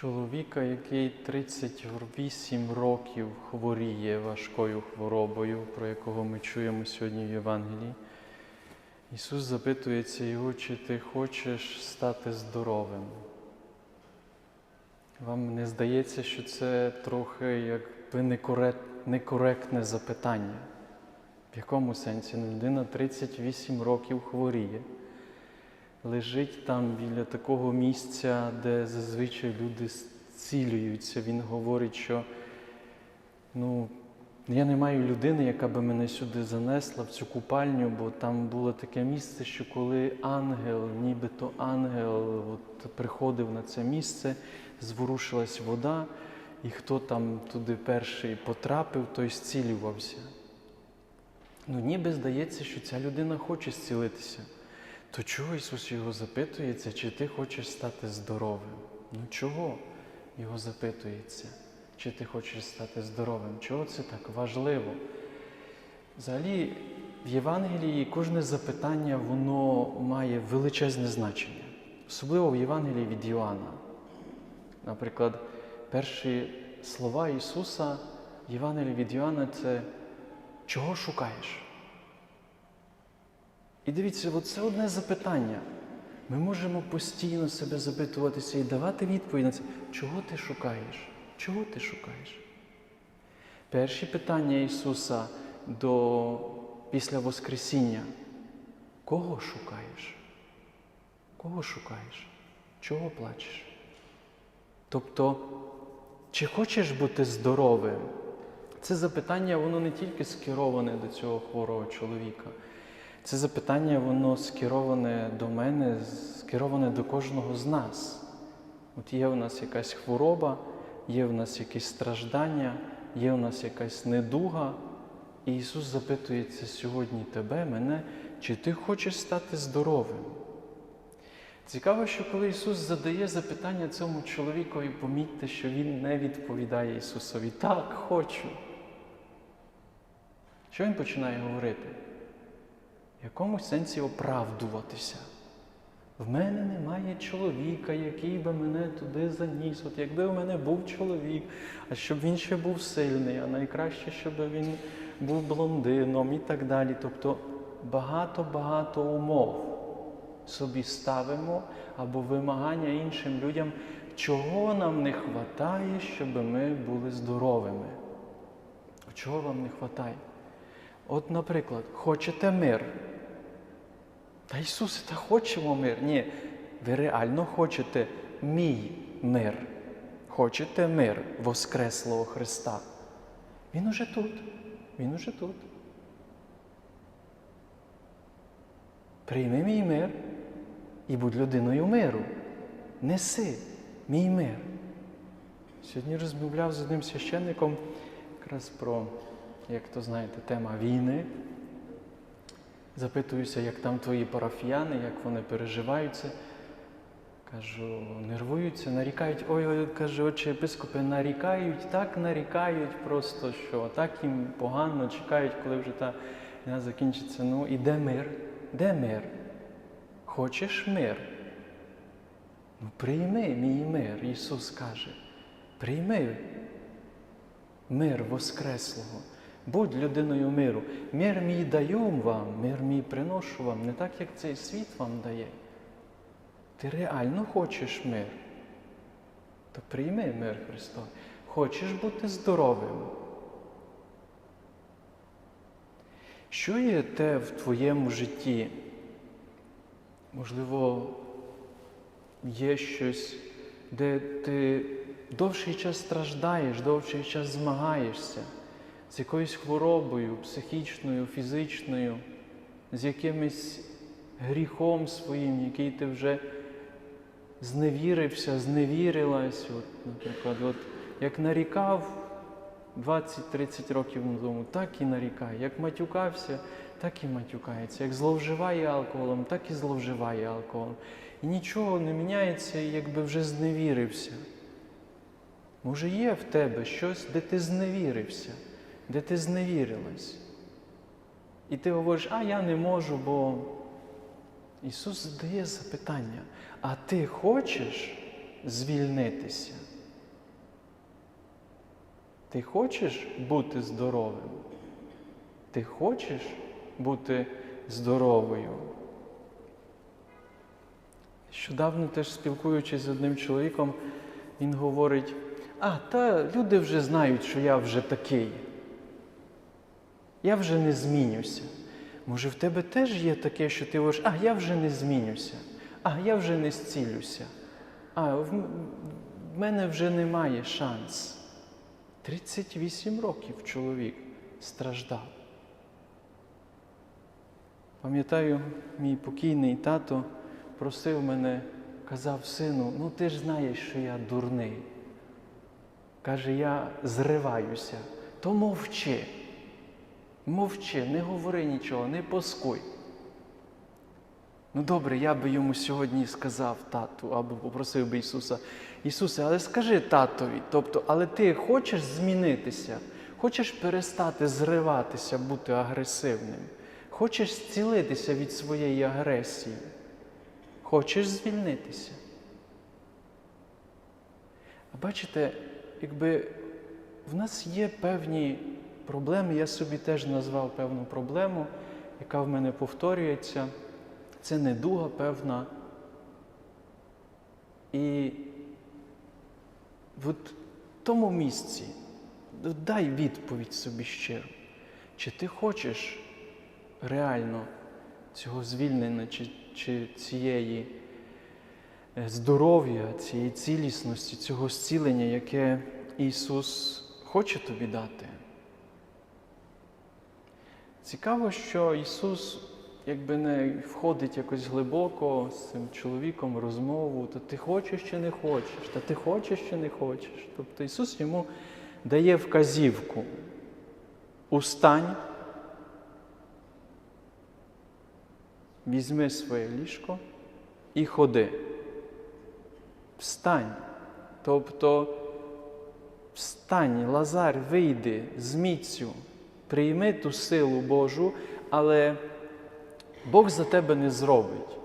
чоловіка, який 38 років хворіє важкою хворобою, про якого ми чуємо сьогодні в Євангелії. Ісус запитується його, чи ти хочеш стати здоровим. Вам не здається, що це трохи якби некоректне запитання? В якому сенсі? Ну, Людина 38 років хворіє, лежить там біля такого місця, де зазвичай люди зцілюються. Він говорить, що ну, я не маю людини, яка би мене сюди занесла в цю купальню, бо там було таке місце, що коли ангел, нібито ангел, от, приходив на це місце, зворушилась вода, і хто там туди перший потрапив, той зцілювався. Ну, ніби здається, що ця людина хоче зцілитися. То чого Ісус його запитується, чи ти хочеш стати здоровим? Ну чого його запитується? Чи ти хочеш стати здоровим? Чого це так важливо? Взагалі, в Євангелії кожне запитання воно має величезне значення, особливо в Євангелії від Йоанна. Наприклад, перші слова Ісуса в Євангелії від Йоанна це чого шукаєш? І дивіться, це одне запитання. Ми можемо постійно себе запитуватися і давати відповідь на це, чого ти шукаєш? Чого ти шукаєш? Перші питання Ісуса до, після Воскресіння. Кого шукаєш? Кого шукаєш? Чого плачеш? Тобто, чи хочеш бути здоровим? Це запитання, воно не тільки скероване до цього хворого чоловіка. Це запитання, воно скероване до мене, скероване до кожного з нас. От є в нас якась хвороба, є в нас якісь страждання, є в нас якась недуга. І Ісус запитується сьогодні тебе, мене, чи ти хочеш стати здоровим. Цікаво, що коли Ісус задає запитання цьому чоловікові, помітьте, що Він не відповідає Ісусові. Так, хочу. Що Він починає говорити? В якомусь сенсі оправдуватися. В мене немає чоловіка, який би мене туди заніс. От якби в мене був чоловік, а щоб він ще був сильний, а найкраще, щоб він був блондином і так далі. Тобто багато-багато умов собі ставимо або вимагання іншим людям, чого нам не вистачає, щоб ми були здоровими. Чого вам не вистачає? От, наприклад, хочете мир. Та Ісусе, та хочемо мир. Ні, ви реально хочете мій мир. Хочете мир Воскреслого Христа. Він уже тут. Він уже тут. Прийми мій мир і будь людиною миру. Неси мій мир. Сьогодні розмовляв з одним священником якраз про, як то знаєте, тема війни. Запитуюся, як там твої парафіяни, як вони переживають це. Кажу, нервуються, нарікають. Ой, ой, каже, отче єпископи, нарікають, так нарікають просто, що так їм погано чекають, коли вже та війна закінчиться. Ну і де мир? Де мир? Хочеш мир? Ну, прийми мій мир, Ісус каже. Прийми мир Воскреслого. Будь людиною миру. Мир мій даю вам, мир мій приношу вам, не так, як цей світ вам дає. Ти реально хочеш мир, то прийми мир Христос. Хочеш бути здоровим. Що є те в твоєму житті? Можливо, є щось, де ти довший час страждаєш, довший час змагаєшся з якоюсь хворобою, психічною, фізичною, з якимось гріхом своїм, який ти вже зневірився, зневірилась. От, Наприклад, от, як нарікав 20-30 років тому, так і нарікає. Як матюкався, так і матюкається. Як зловживає алкоголем, так і зловживає алкоголем. І нічого не міняється, якби вже зневірився. Може, є в тебе щось, де ти зневірився, де ти зневірилась. І ти говориш, а я не можу, бо Ісус задає запитання, а ти хочеш? звільнитися? Ти хочеш бути здоровим? Ти хочеш бути здоровою? Нещодавно теж спілкуючись з одним чоловіком, він говорить: а, та люди вже знають, що я вже такий. Я вже не змінюся. Може, в тебе теж є таке, що ти говориш, а я вже не змінюся, а я вже не зцілюся, а в, мене вже немає шанс. 38 років чоловік страждав. Пам'ятаю, мій покійний тато просив мене, казав, сину, ну ти ж знаєш, що я дурний. Каже, я зриваюся, то мовчи. Мовчи, не говори нічого, не поскуй. Ну добре, я би йому сьогодні сказав тату, або попросив би Ісуса, Ісусе, але скажи татові, тобто, але ти хочеш змінитися, хочеш перестати зриватися, бути агресивним, хочеш зцілитися від своєї агресії, хочеш звільнитися. А бачите, якби в нас є певні проблеми, я собі теж назвав певну проблему, яка в мене повторюється. Це недуга певна. І в тому місці дай відповідь собі щиро. Чи ти хочеш реально цього звільнення, чи, чи цієї е, здоров'я, цієї цілісності, цього зцілення, яке Ісус хоче тобі дати? Цікаво, що Ісус якби не входить якось глибоко з цим чоловіком в розмову, то ти хочеш чи не хочеш, та ти хочеш чи не хочеш. Тобто Ісус йому дає вказівку. Устань, візьми своє ліжко і ходи. Встань. Тобто встань, Лазар, вийди з міцю, прийми ту силу Божу, але Бог за тебе не зробить.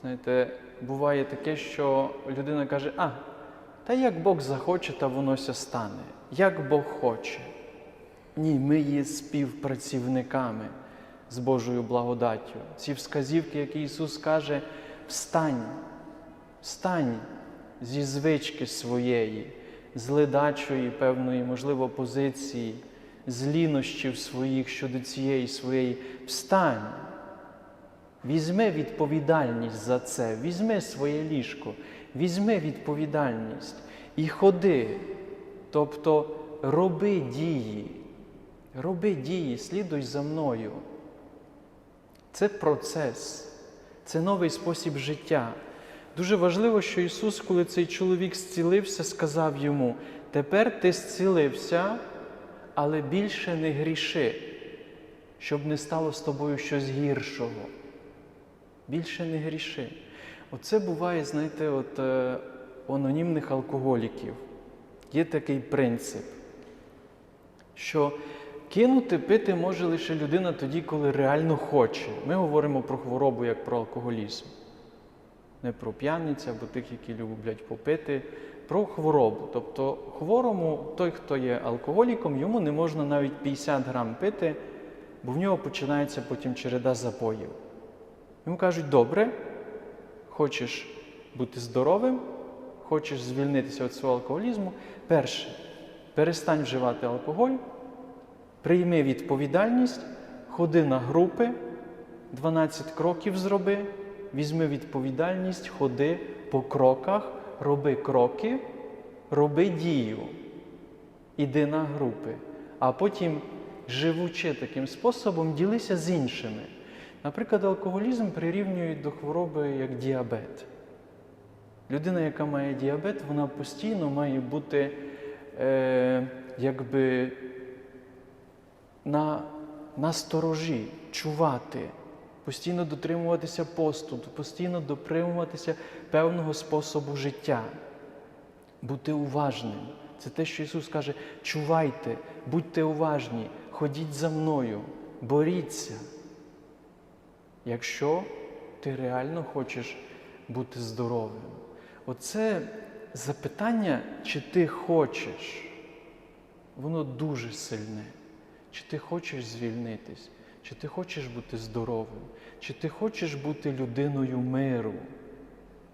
Знаєте, буває таке, що людина каже, а, та як Бог захоче, та воно ся стане. Як Бог хоче. Ні, ми є співпрацівниками з Божою благодаттю. Ці вказівки, які Ісус каже, встань, встань зі звички своєї, з ледачої певної, можливо, позиції, з лінощів своїх щодо цієї своєї. Встань. Візьми відповідальність за це, візьми своє ліжко, візьми відповідальність і ходи. Тобто роби дії, роби дії, слідуй за мною. Це процес, це новий спосіб життя. Дуже важливо, що Ісус, коли цей чоловік зцілився, сказав йому: тепер ти зцілився, але більше не гріши, щоб не стало з тобою щось гіршого. Більше не гріши. Оце буває, знаєте, от е, анонімних алкоголіків. Є такий принцип, що кинути пити може лише людина тоді, коли реально хоче. Ми говоримо про хворобу як про алкоголізм. Не про п'яниць або тих, які люблять попити, про хворобу. Тобто хворому, той, хто є алкоголіком, йому не можна навіть 50 грам пити, бо в нього починається потім череда запоїв. Йому кажуть, добре, хочеш бути здоровим, хочеш звільнитися від свого алкоголізму. Перше, перестань вживати алкоголь, прийми відповідальність, ходи на групи, 12 кроків зроби, візьми відповідальність, ходи по кроках, роби кроки, роби дію, іди на групи, а потім, живучи таким способом, ділися з іншими. Наприклад, алкоголізм прирівнюють до хвороби як діабет. Людина, яка має діабет, вона постійно має бути е, якби на, на сторожі, чувати, постійно дотримуватися посту, постійно дотримуватися певного способу життя, бути уважним. Це те, що Ісус каже: чувайте, будьте уважні, ходіть за мною, боріться. Якщо ти реально хочеш бути здоровим. Оце запитання, чи ти хочеш, воно дуже сильне. Чи ти хочеш звільнитись, чи ти хочеш бути здоровим, чи ти хочеш бути людиною миру,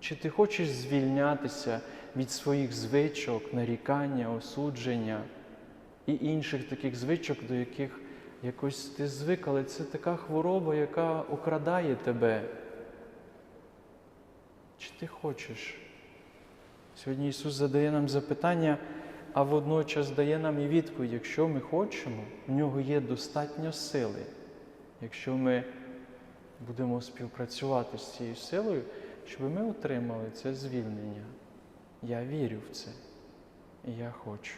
чи ти хочеш звільнятися від своїх звичок, нарікання, осудження і інших таких звичок, до яких якось ти звик, але це така хвороба, яка окрадає тебе. Чи ти хочеш? Сьогодні Ісус задає нам запитання, а водночас дає нам і відповідь, якщо ми хочемо, в нього є достатньо сили. Якщо ми будемо співпрацювати з цією силою, щоб ми отримали це звільнення. Я вірю в це. І я хочу.